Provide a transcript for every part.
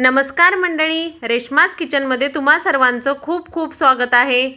नमस्कार मंडळी रेश्माज किचनमध्ये तुम्हा सर्वांचं खूप खूप स्वागत आहे.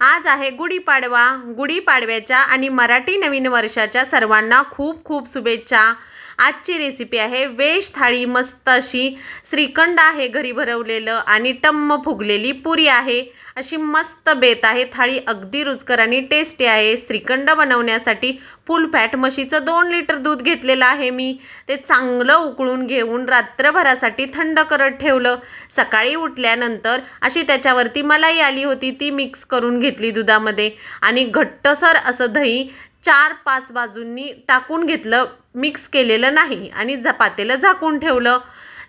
आज आहे गुढीपाडवा. गुढीपाडव्याच्या आणि मराठी नवीन वर्षाच्या सर्वांना खूप खूप शुभेच्छा. आजची रेसिपी आहे वेश थाळी मस्त अशी. श्रीखंड आहे घरी भरवलेलं आणि टम्म फुगलेली पुरी आहे. अशी मस्त बेत आहे. थाळी अगदी रुचकर आणि टेस्टी आहे. श्रीखंड बनवण्यासाठी फुल फॅट म्हशीचं दोन लिटर दूध घेतलेलं आहे मी. ते चांगलं उकळून घेऊन रात्रभरासाठी थंड करत ठेवलं. सकाळी उठल्यानंतर अशी त्याच्यावरती मलाई आली होती. ती मिक्स करून घेतली दुधामध्ये. आणि घट्टसर असं दही चार पाच बाजूंनी टाकून घेतलं मिक्स केलेलं नाही आणि झपातेलं झाकून ठेवलं.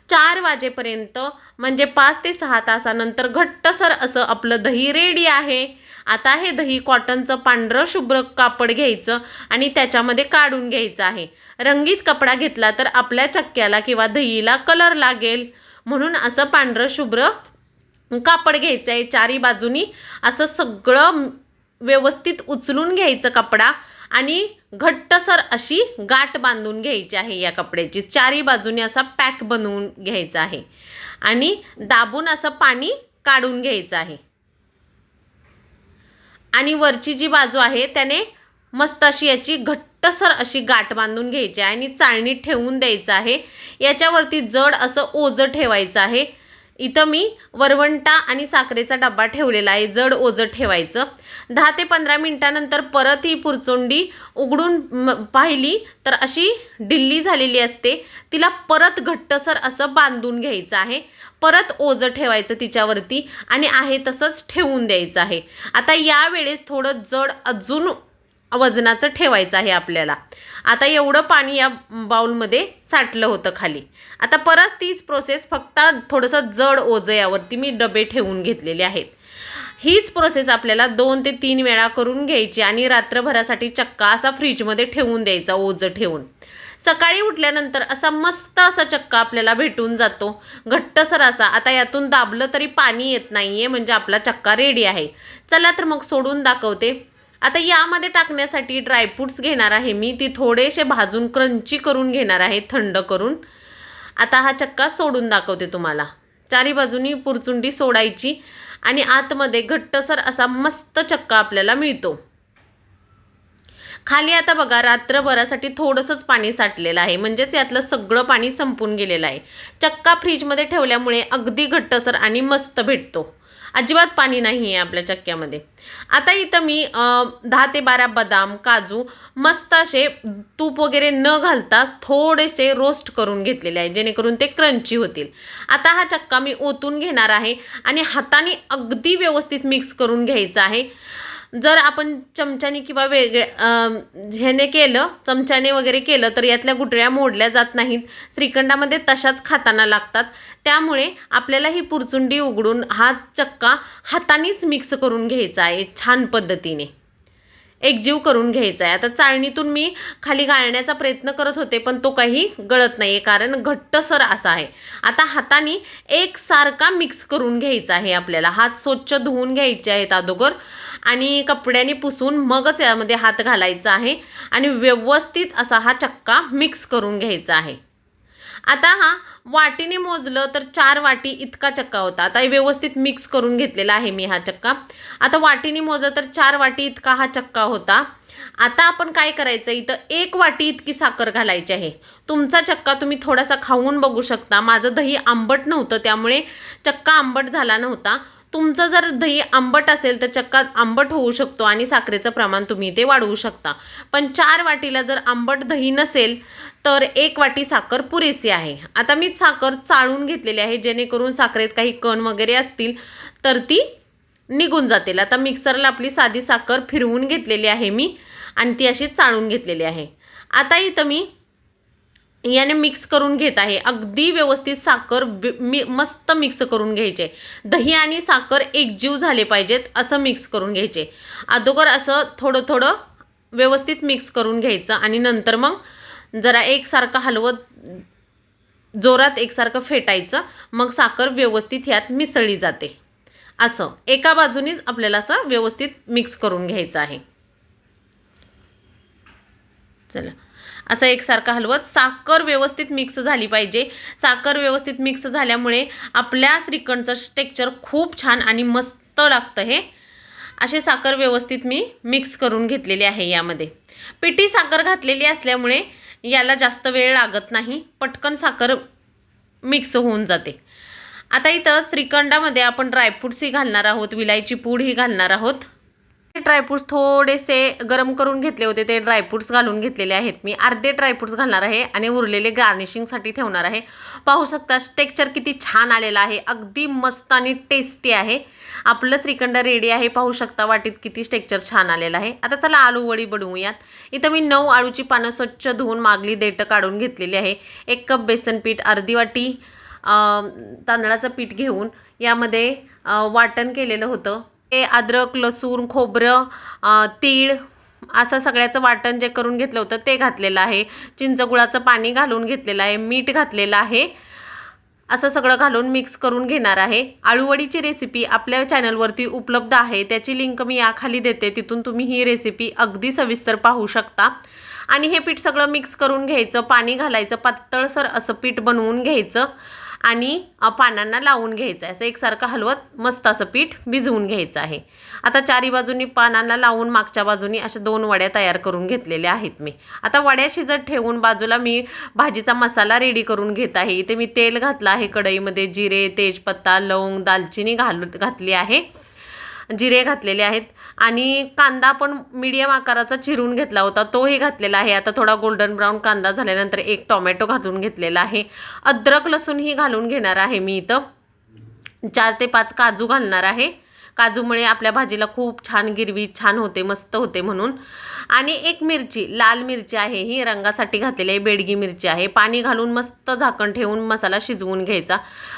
चार वाजेपर्यंत म्हणजे पाच ते सहा तासानंतर घट्टसर असं आपलं दही रेडी आहे. आता हे दही कॉटनचं पांढरं शुभ्र कापड घ्यायचं आणि त्याच्यामध्ये काढून घ्यायचं आहे. रंगीत कपडा घेतला तर आपल्या चक्क्याला किंवा दहीला कलर लागेल. म्हणून असं पांढरं शुभ्र कापड घ्यायचं आहे चारी बाजूनी. असं सगळं व्यवस्थित उचलून घ्यायचं कपडा आणि घट्टसर अशी गाठ बांधून घ्यायची आहे या कपड्याची. चारी बाजूने असा पॅक बनवून घ्यायचा आहे. आणि दाबून असं पाणी काढून घ्यायचं आहे. आणि वरची जी बाजू आहे त्याने मस्त अशी याची घट्टसर अशी गाठ बांधून घ्यायची आहे आणि चाळणीत ठेवून द्यायचं आहे. याच्यावरती जड असं ओझं ठेवायचं आहे. इथं मी वरवंटा आणि साखरेचा डब्बा ठेवलेला आहे. जड ओझं ठेवायचं. दहा ते पंधरा मिनटानंतर परत ही पुरचोंडी उघडून म- पाहिली तर अशी ढिल्ली झालेली असते. तिला परत घट्टसर असं बांधून घ्यायचं आहे. परत ओझं ठेवायचं तिच्यावरती आणि आहे तसंच ठेवून द्यायचं आहे. आता यावेळेस थोडं जड अजून वजनाचं ठेवायचं आहे आपल्याला. आता एवढं पाणी या बाऊलमध्ये साठलं होतं खाली. आता परत तीच प्रोसेस फक्त थोडंसं जड ओझं यावरती मी डबे ठेवून घेतलेले आहेत. हीच प्रोसेस आपल्याला दोन ते तीन वेळा करून घ्यायची आणि रात्रभरासाठी चक्का असा फ्रीजमध्ये ठेवून द्यायचा ओझं ठेवून. सकाळी उठल्यानंतर असा मस्त असा चक्का आपल्याला भेटून जातो. घट्टसर असा आता यातून दाबलं तरी पाणी येत नाही आहे म्हणजे आपला चक्का रेडी आहे. चला तर मग सोडून दाखवते. आता यामध्ये टाकण्यासाठी ड्रायफ्रूट्स घेणार आहे मी. ती थोडेसे भाजून क्रंची करून घेणार आहे थंड करून. आता हा चक्का सोडून दाखवते तुम्हाला. चारी बाजूनी पुरचुंडी सोडायची आणि आतमध्ये घट्टसर असा मस्त चक्का आपल्याला मिळतो. खाली आता बघा रात्रभरासाठी थोडंसंच पाणी साठलेलं आहे. म्हणजेच यातलं सगळं पाणी संपून गेलेलं आहे. चक्का फ्रीजमध्ये ठेवल्यामुळे अगदी घट्टसर आणि मस्त भेटतो. अजिबात पाणी नाही आहे आपल्या चक्क्यामध्ये. आता इथं मी दहा ते बारा बदाम काजू मस्त असे तूप वगैरे न घालता थोडेसे रोस्ट करून घेतलेले आहे जेणेकरून ते क्रंची होतील. आता हा चक्का मी ओतून घेणार आहे आणि हाताने अगदी व्यवस्थित मिक्स करून घ्यायचा आहे. जर आपण चमच्याने किंवा वेगळे ह्याने केलं चमच्याने वगैरे केलं तर यातल्या गुटळ्या मोडल्या जात नाहीत. श्रीखंडामध्ये तशाच खाताना लागतात. त्यामुळे आपल्याला ही पुरचुंडी उघडून हा चक्का हातानेच मिक्स करून घ्यायचा आहे छान पद्धतीने. एकजीव करून घ्यायचा आहे. आता चाळणीतून मी खाली गाळण्याचा प्रयत्न करत होते पण तो काही गळत नाही आहे कारण घट्टसर असा आहे. आता हाताने एकसारखा मिक्स करून घ्यायचा आहे आपल्याला. हात स्वच्छ धुवून घ्यायचे आहेत अगोदर आणि कपड्याने पुसून मगच यामध्ये हात घालायचा आहे आणि व्यवस्थित असा हा चक्का मिक्स करून घ्यायचा आहे. आता हा वाटीने मोजलं तर चार वाटी इतका चक्का होता. आता हे व्यवस्थित मिक्स करून घेतलेला आहे मी हा चक्का. आता वाटीने मोजलं तर चार वाटी इतका हा चक्का होता. आता आपण काय करायचं? इथं एक वाटी इतकी साखर घालायची आहे. तुमचा चक्का तुम्ही थोडासा खाऊन बघू शकता. माझं दही आंबट नव्हतं त्यामुळे चक्का आंबट झाला नव्हता. तुमचं जर दही आंबट असेल तर चक्का आंबट होऊ शकतो आणि साखरेचं प्रमाण तुम्ही ते वाढवू शकता. पण चार वाटीला जर आंबट दही नसेल तर एक वाटी साखर पुरेशी आहे. आता मी साखर चाळून घेतलेली आहे जेणेकरून साखरेत काही कण वगैरे असतील तर ती निघून जातील. आता मिक्सरला आपली साधी साखर फिरवून घेतलेली आहे मी आणि ती अशी चाळून घेतलेली आहे. आता इथं मी याने मिक्स करून घेत आहे. अगदी व्यवस्थित साखर बि- मी मस्त मिक्स करून घ्यायचे. दही आणि साखर एकजीव झाले पाहिजेत असं मिक्स करून घ्यायचे. अगोदर असं थोडं थोडं व्यवस्थित मिक्स करून घ्यायचं आणि नंतर मग जरा एकसारखं हलवत जोरात एकसारखं फेटायचं. मग साखर व्यवस्थित ह्यात मिसळली जाते. असं. एका बाजूनीच आपल्याला असं व्यवस्थित मिक्स करून घ्यायचं आहे. चला. असं एकसारखं हलवत साखर व्यवस्थित मिक्स झाली पाहिजे. साखर व्यवस्थित मिक्स झाल्यामुळे आपल्या श्रीखंडचं टेक्चर खूप छान आणि मस्त लागतं हे. असे साखर व्यवस्थित मी मिक्स करून घेतलेली आहे यामध्ये. पिठी साखर घातलेली असल्यामुळे याला जास्त वेळ लागत नाही. पटकन साखर मिक्स होऊन जाते. आता इथं श्रीखंडामध्ये आपण ड्रायफ्रुट्सही घालणार आहोत विलायची पूडही घालणार आहोत. ड्रायफ्रुट्स थोडेसे गरम करून घेतले होते. ते ड्रायफ्रुट्स घालून घेतलेले आहेत. मी अर्धे ड्रायफ्रुट्स घालणार आहे आणि उरलेले गार्निशिंगसाठी ठेवणार आहे. पाहू शकता टेक्स्चर किती छान आलेलं आहे. अगदी मस्त आणि टेस्टी आहे. आपलं श्रीखंड रेडी आहे. पाहू शकता वाटीत किती टेक्स्चर छान आलेलं आहे. आता चला आळू वडी बनवूयात. इथं मी नऊ आळूची पानं स्वच्छ धुवून मागली देठं काढून घेतलेली आहे. एक कप बेसन पीठ अर्धी वाटी तांदळाचं पीठ घेऊन यामध्ये वाटण केलेलं होतं. ते अद्रक लसूण खोबरं तीळ असं सगळ्याचं वाटण जे करून घेतलं होतं ते घातलेलं आहे. चिंचगुळाचं पाणी घालून घेतलेलं आहे. मीठ घातलेलं आहे. असं सगळं घालून मिक्स करून घेणार आहे. आळूवडीची रेसिपी आपल्या चॅनलवरती उपलब्ध आहे. त्याची लिंक मी याखाली देते. तिथून तुम्ही ही रेसिपी अगदी सविस्तर पाहू शकता. आणि हे पीठ सगळं मिक्स करून घ्यायचं. पाणी घालायचं. पातळसर असं पीठ बनवून घ्यायचं. आणि पानांना लावून घ्यायचं आहे. असं एकसारखं हलवत मस्त असं पीठ भिजवून घ्यायचं आहे. आता चारी बाजूनी पानांना लावून मागच्या बाजूनी अशा दोन वड्या तयार करून घेतलेल्या आहेत मी. आता वड्या शिजत ठेवून बाजूला मी भाजीचा मसाला रेडी करून घेत आहे. इथे मी तेल घातलं आहे कढईमध्ये जिरे तेजपत्ता लवंग दालचिनी घालू घातली आहे. जिरे घातलेले आहेत. आणि कांदा पण मीडियम आकाराचा चिरून घेतला होता. तोही घातलेला आहे. आता थोडा गोल्डन ब्राऊन कांदा झाल्यानंतर एक टोमॅटो घालून घेतलेला आहे. अद्रक लसूणही घालून घेणार आहे मी इथं. चार ते पाच काजू घालणार आहे. काजूमुळे आपल्या भाजीला खूप छान गिरवी छान होते मस्त होते म्हणून. आणि एक मिरची लाल मिरची आहे. ही रंगासाठी घातलेली आहे. बेडगी मिरची आहे. पाणी घालून मस्त झाकण ठेवून मसाला शिजवून घ्यायचा.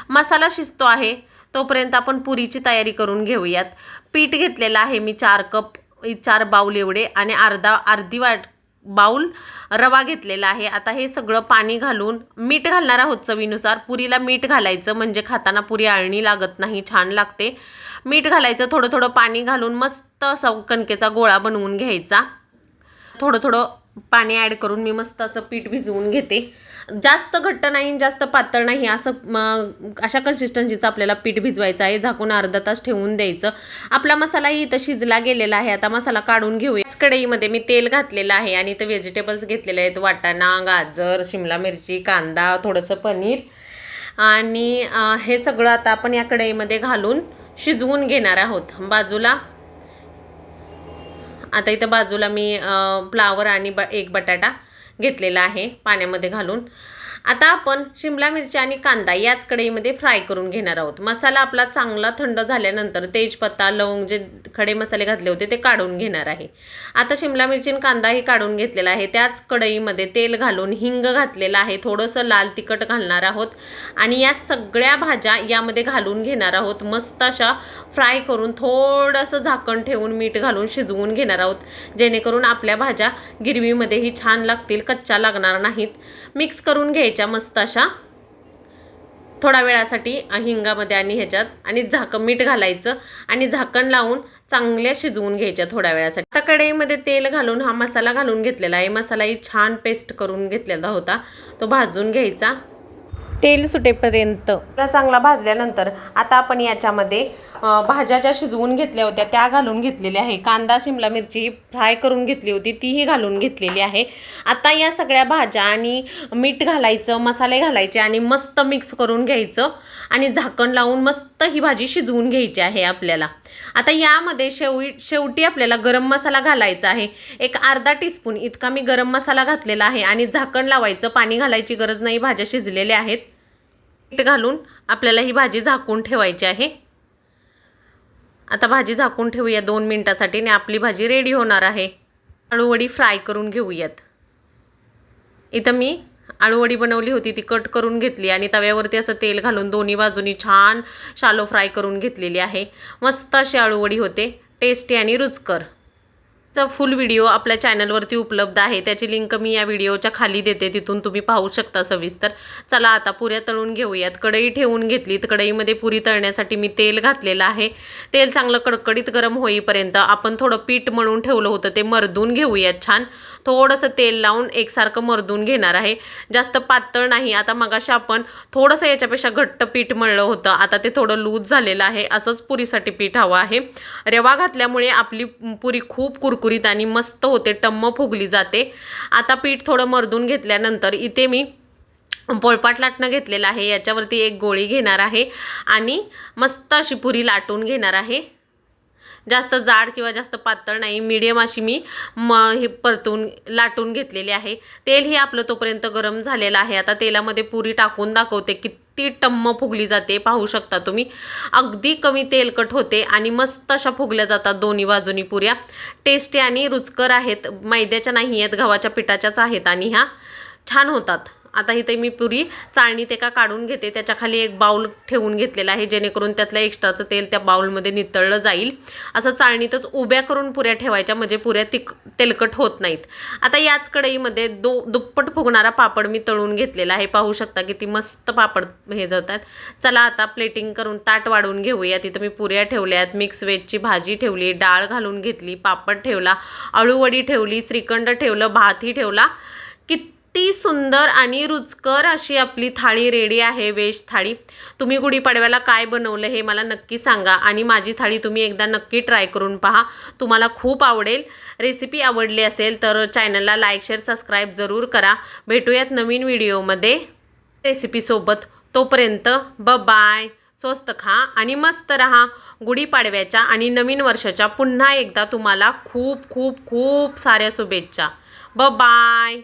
मसाला शिजतो आहे. तोपर्यंत आपण पुरीची तयारी करून घेऊयात. पीठ घेतलेलं आहे मी चार कप चार बाऊल एवढे आणि अर्धा अर्धी वाट बाऊल रवा घेतलेला आहे. आता हे सगळं पाणी घालून मीठ घालणार आहोत चवीनुसार. पुरीला मीठ घालायचं म्हणजे खाताना पुरी आळणी लागत नाही छान लागते. मीठ घालायचं थोडं थोडं पाणी घालून मस्त असा कणकेचा गोळा बनवून घ्यायचा. थोडं थोडं पाणी ॲड करून मी मस्त असं पीठ भिजवून घेते. जास्त घट्ट नाही जास्त पातळ नाही असं मग अशा कन्सिस्टन्सीचं आपल्याला पीठ भिजवायचं आहे. झाकून अर्धा तास ठेवून द्यायचं. आपला मसालाही इथं शिजला गेलेला आहे. आता मसाला काढून घेऊया. कढईमध्ये मी तेल घातलेलं आहे आणि इथं व्हेजिटेबल्स घेतलेले आहेत. वाटाणा गाजर शिमला मिरची कांदा थोडंसं पनीर. आणि हे सगळं आता आपण या कढईमध्ये घालून शिजवून घेणार आहोत. बाजूला आता इथं बाजूला मी अ, फ्लावर आणि ब एक बटाटा घेतलेला आहे पाण्यामध्ये घालून. आता आपण शिमला मिरची आणि कांदा याच कढईमध्ये फ्राय करून घेणार आहोत. मसाला आपला चांगला थंड झाल्यानंतर तेजपत्ता लवंग जे खडे मसाले घातले होते ते काढून घेणार आहे. आता शिमला मिरची आणि कांदाही काढून घेतलेला आहे. त्याच कढईमध्ये तेल घालून हिंग घातलेलं आहे. थोडंसं लाल तिखट घालणार आहोत आणि या सगळ्या भाज्या यामध्ये घालून घेणार आहोत. मस्त अशा फ्राय करून थोडंसं झाकण ठेवून मीठ घालून शिजवून घेणार आहोत. जेणेकरून आपल्या भाज्या गिरवीमध्येही छान लागतील कच्च्या लागणार नाहीत. मिक्स करून घ्यायच्या मस्त अशा थोडा वेळासाठी हिंगामध्ये आणि ह्याच्यात आणि झाकण मीठ घालायचं आणि झाकण लावून चांगल्या शिजवून घ्यायच्या थोड्या वेळासाठी. आता कढईमध्ये तेल घालून हा मसाला घालून घेतलेला आहे. मसालाही छान पेस्ट करून घेतलेला होता. तो भाजून घ्यायचा. तेल सुटेपर्यंत. त्या चांगला भाजल्यानंतर आता आपण याच्यामध्ये भाज्या ज्या शिजवून घेतल्या होत्या त्या घालून घेतलेल्या आहे. कांदा शिमला मिरची फ्राय करून घेतली होती तीही घालून घेतलेली आहे. आता या सगळ्या भाज्या आणि मीठ घालायचं मसाले घालायचे आणि मस्त मिक्स करून घ्यायचं आणि झाकण लावून मस्त ही भाजी शिजवून घ्यायची आहे आपल्याला. आता यामध्ये शेवटी शेवटी आपल्याला गरम मसाला घालायचा आहे. एक अर्धा टीस्पून इतका मी गरम मसाला घातलेला आहे आणि झाकण लावायचं पाणी घालायची गरज नाही भाज्या शिजलेल्या आहेत. मीठ घालून आपल्याला ही भाजी झाकून ठेवायची आहे. आता भाजी झाकून ठेवूया दोन मिनटासाठी आणि आपली भाजी रेडी होणार आहे. आळूवडी फ्राय करून घेऊयात. इथं मी आळूवडी बनवली होती ती कट करून घेतली आणि तव्यावरती असं तेल घालून दोन्ही बाजूनी छान शालो फ्राय करून घेतलेली आहे. मस्त अशी आळूवडी होते टेस्टी आणि रुचकर. चा फुल व्हिडिओ आपल्या चॅनलवरती उपलब्ध आहे. त्याची लिंक मी या व्हिडिओच्या खाली देते. तिथून तुम्ही पाहू शकता सविस्तर. चला आता पुऱ्या तळून घेऊयात. कढई ठेवून घेतली तर कढईमध्ये पुरी तळण्यासाठी मी तेल घातलेलं आहे. तेल चांगलं कडकडीत गरम होईपर्यंत आपण थोडं पीठ म्हणून ठेवलं होतं. ते मर्दून घेऊयात छान. थोडंसं तेल लावून एकसारखं मर्दून घेणार आहे. जास्त पातळ नाही. आता मगाशी आपण थोडंसं याच्यापेक्षा घट्ट पीठ मळलं होतं. आता ते थोडं लूज झालेलं आहे. असंच पुरीसाठी पीठ हवं आहे. रवा घातल्यामुळे आपली पुरी खूप कुरकुरीत आणि मस्त होते. टम्म फुगली जाते. आता पीठ थोडं मर्दून घेतल्यानंतर इथे मी पोळपाट लाटणं घेतलेलं आहे. याच्यावरती एक गोळी घेणार आहे. आणि मस्त अशी पुरी लाटून घेणार आहे. जास्त जाड किंवा जास्त पातळ नाही मीडियम अशी मी म हे परतून लाटून घेतलेली आहे. तेलही आपलं तोपर्यंत गरम झालेलं आहे. आता तेलामध्ये पुरी टाकून दाखवते. किती टम्म फुगली जाते पाहू शकता तुम्ही. अगदी कमी तेलकट होते आणि मस्त अशा फुगल्या जातात दोन्ही बाजूनी पुऱ्या. टेस्टी आणि रुचकर आहेत. मैद्याच्या नाही आहेत गव्हाच्या पिठाच्याच आहेत आणि ह्या छान होतात. आता इथे मी पुरी चाळणीत एका काढून घेते त्याच्याखाली एक बाऊल ठेवून घेतलेला आहे जेणेकरून त्यातलं एक्स्ट्राचं तेल त्या बाऊलमध्ये नितळलं जाईल. असं चाळणीतच उभ्या करून पुऱ्या ठेवायच्या म्हणजे पुऱ्या तिक तेलकट होत नाहीत. आता याच कढईमध्ये दो दुप्पट फुगणारा पापड मी तळून घेतलेला आहे. पाहू शकता किती मस्त पापड हे जातात चला आता प्लेटिंग करून ताट वाढवून घेऊया. तिथं मी पुऱ्या ठेवल्यात मिक्स वेजची भाजी ठेवली डाळ घालून घेतली पापड ठेवला अळूवडी ठेवली श्रीखंड ठेवलं भातही ठेवला. कित सुंदर आणि रुचकर अशी आपली थाळी रेडी आहे वेज थाळी. तुम्ही गुढीपाडव्याला काय बनवलं हे मला नक्की सांगा आणि माझी थाळी तुम्ही एकदा नक्की ट्राय करून पहा. तुम्हाला खूप आवडेल. रेसिपी आवडली असेल तर चॅनलला लाईक शेअर सबस्क्राईब जरूर करा. भेटूयात नवीन व्हिडिओमध्ये. रेसिपीसोबत तोपर्यंत ब बाय स्वस्त खा आणि मस्त रहा. गुढीपाडव्याच्या आणि नवीन वर्षाच्या पुन्हा एकदा तुम्हाला खूप खूप खूप साऱ्या शुभेच्छा. ब बाय